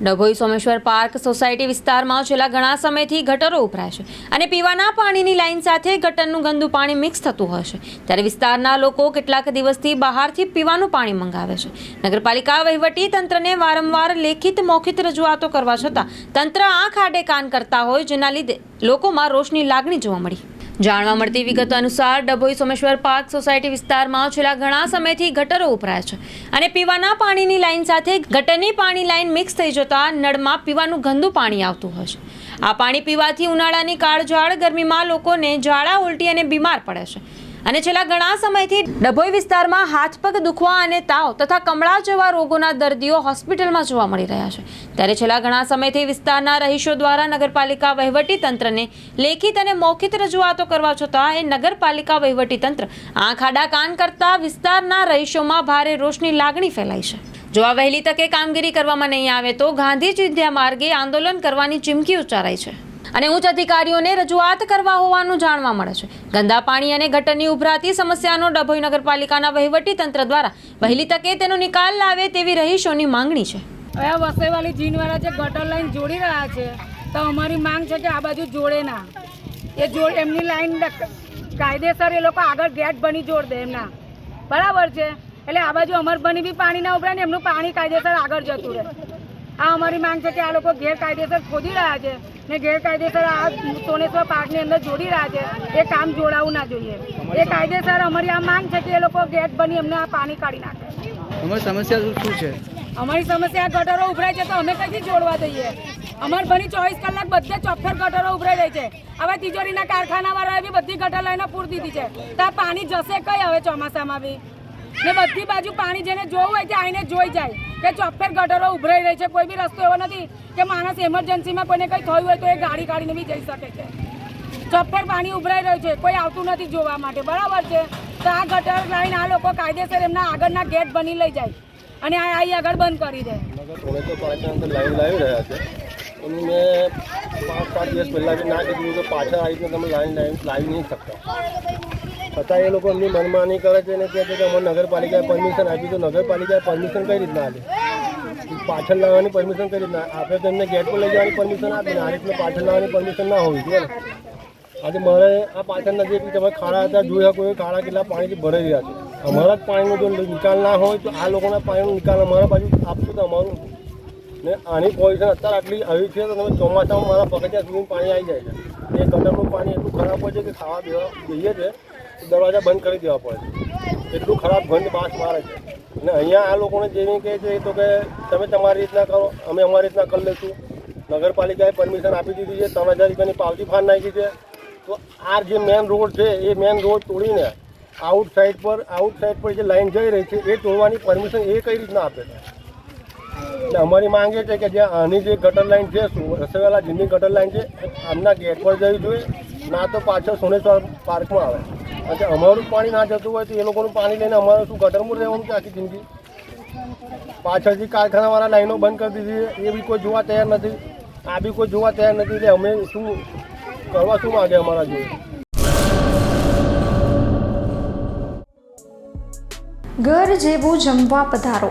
Dabhoi Someshwar park society વિસ્તારમાં છેલ્લા ઘણા સમયથી ગટરો ઉભરાય છે અને પીવાના પાણીની લાઇન સાથે ગટરનું ગંદુ પાણી મિક્સ થતું હોય છે. ત્યારે વિસ્તારના લોકો કેટલાક દિવસથી બહારથી પીવાનું પાણી મંગાવે છે. નગરપાલિકા વહીવટી તંત્રને વારંવાર લેખિત મૌખિત રજૂઆતો કરવા છતાં તંત્ર આંખ આડે કાન કરતા હોય જેના લીધે લોકોમાં રોષની લાગણી જોવા મળી. જાણવા મળતી વિગતો અનુસાર ડભોઈ સોમેશ્વર પાર્ક સોસાયટી વિસ્તારમાં છેલ્લા ઘણા સમયથી ગટરો ઉભરાય છે અને પીવાના પાણીની લાઇન સાથે ગટરની પાણી લાઇન મિક્સ થઈ જતા નળમાં પીવાનું ગંદુ પાણી આવતું હોય છે. આ પાણી પીવાથી ઉનાળાની કાળઝાળ ગરમીમાં લોકોને ઝાડા ઉલટી અને બીમાર પડે છે. અને છેલ્લા ઘણા સમયથી ડભોઈ વિસ્તારમાં હાથ પગ દુખવા અને તાવ તથા કમળા જેવા રોગોના દર્દીઓ હોસ્પિટલમાં જોવા મળી રહ્યા છે. ત્યારે છેલ્લા ઘણા સમયથી વિસ્તારના રહીશો દ્વારા નગરપાલિકા વહીવટી તંત્રને લેખિત અને મૌખિત રજૂઆતો કરવા છતાં એ નગરપાલિકા વહીવટી તંત્ર આંખ આડા કાન કરતા વિસ્તારના રહીશોમાં ભારે રોષની લાગણી ફેલાઈ છે. જો આ વહેલી તકે કામગીરી કરવામાં નહીં આવે તો ગાંધી ચિંધ્યા માર્ગે આંદોલન કરવાની ચીમકી ઉચ્ચારાઈ છે. અને ઉચ્ચ અધિકારીઓને રજૂઆત કરવા હોવાનું જાણવા મળે છે. ગંદા પાણી અને ગટરની ઉભરાતી સમસ્યાનો ડભોઈ નગરપાલિકાના વહીવટી તંત્ર દ્વારા વહેલી તકે તેનો નિકાલ લાવે તેવી રહીશોની માંગણી છે. હવે આ વસઈવાળી જીનવાળા જે ગટર લાઈન જોડી રહ્યા છે, તો અમારી માંગ છે કે આ બાજુ જોડે ના. એ જોડ એમની લાઈન કાયદેસર એ લોકો આગળ ગેટ બની જોડ દે એમના. બરાબર છે? એટલે આ બાજુ અમર બની બી પાણી ના ઉભરાય ને એમનું પાણી કાયદેસર આગળ જતું રહે. આ અમારી માંગ છે કે આ લોકો ગેરકાયદેસર ખોદી રહ્યા છે. ને ગેરકાયદેસર આ સોનેશ્વર પાર્કની અંદર જોડી રહ્યા છે. એ કામ જોડાવું ના જોઈએ. એ કાયદેસર અમારી આ માંગ છે કે એ લોકો ગેટ બની એમને આ પાણી કાઢી નાખે. અમારી સમસ્યા શું છે? અમારી સમસ્યા ગટરો ઉભરાય છે તો અમે કઈથી જોડવા દઈએ? અમાર ભણી ચોવીસ કલાક બધે ચોખ્ખર ગટરો ઉભરાઈ રહી છે. હવે તિજોરીના કારખાના વાળાએ બી બધી ગટર લઈને પૂર દીધી છે. તો આ પાણી જશે કઈ હવે ચોમાસામાં બી? ને બધી બાજુ પાણી જેને જોવું હોય તે આવીને જોઈ જાય કે ચોફેર ગટરો ઉભરાઈ રહી છે, કોઈ બી રસ્તો એવો નથી કે માણસ એમરજન્સીમાં કોઈને કંઈ થયું હોય તો એ ગાડી કાઢીને બી જઈ શકે છે. ચોફેર પાણી ઉભરાઈ રહ્યું છે, કોઈ આવતું નથી જોવા માટે, બરાબર છે? તો આ ગટર લાઈન આ લોકો કાયદેસર એમના આગળના ગેટ બની લઈ જાય અને આ અહીં આગળ બંધ કરી દે. સોનેશ્વર લાઈન લાવી રહ્યા છે. એનું મેં પાંચ સાત દિવસ પહેલાં ના કીધું કે પાછળ આવી તમે લાઈન નહીં શકતા. છતાં એ લોકો એમની મનમાની કરે છે અને કહે છે કે અમારે નગરપાલિકાએ પરમિશન આપી તો નગરપાલિકાએ પરમિશન કઈ રીતના આપે? પાછળ લાવવાની પરમિશન કઈ રીતના? આપણે તો એમને ગેટ પર લઈ જવાની પરમિશન આપીને આ રીતના પાછળ લાવવાની પરમિશન ના હોવી જોઈએ આજે મારે આ પાછળના જે બી તમે ખાડા હતા શકો એ ખાડા કેટલા પાણીથી ભરાઈ રહ્યા છે. અમારા જ પાણીનો જો નિકાલ ના હોય તો આ લોકોના પાણીનો નિકાલ અમારા બાજુ આપશું તો અમારું. ને આની પોઝિશન અત્યારે આટલી આવી છે તો તમે ચોમાસામાં મારા પગથિયા સુધી પાણી આવી જાય છે. એ ગટરનું પાણી એટલું ખરાબ હોય છે કે ખાવા દેવા જઈએ છે દરવાજા બંધ કરી દેવા પડે છે. એટલું ખરાબ ગંધ બાસ મારે છે. અને અહીંયા આ લોકોને જેવી કહે છે તો કે તમે તમારી રીતના કરો, અમે અમારી રીતના કરી લઈશું નગરપાલિકાએ પરમિશન આપી દીધી છે, ત્રણ હજાર રૂપિયાની પાવતી ફાન નાખી છે. તો આ જે મેન રોડ છે, એ મેન રોડ તોડીને આઉટ સાઈડ પર આઉટ સાઈડ પર જે લાઈન જઈ રહી છે, એ તોડવાની પરમિશન એ કઈ રીતના આપે છે? અમારી માંગ એ છે કે જે આની જે ગટર લાઈન છે રસોવાલા જીની ગટર લાઈન છે, આમના ગેટ પર જવી જોઈએ, ના તો પાછળ સોનેશ્વર પાર્કમાં આવે. અને અમારું પાણી ના જતું હોય તો એ લોકોનું પાણી લઈને અમારે શું ગટરમાં રહેવાનું છે આખી જિંદગી? પાછળથી કારખાનાવાળા લાઈનો બંધ કરી દીધી એ બી કોઈ જોવા તૈયાર નથી, આ બી કોઈ જોવા તૈયાર નથી, એટલે અમે શું કરવા શું માગે અમારા જોઈએ ઘર જેવું જમવા પધારો.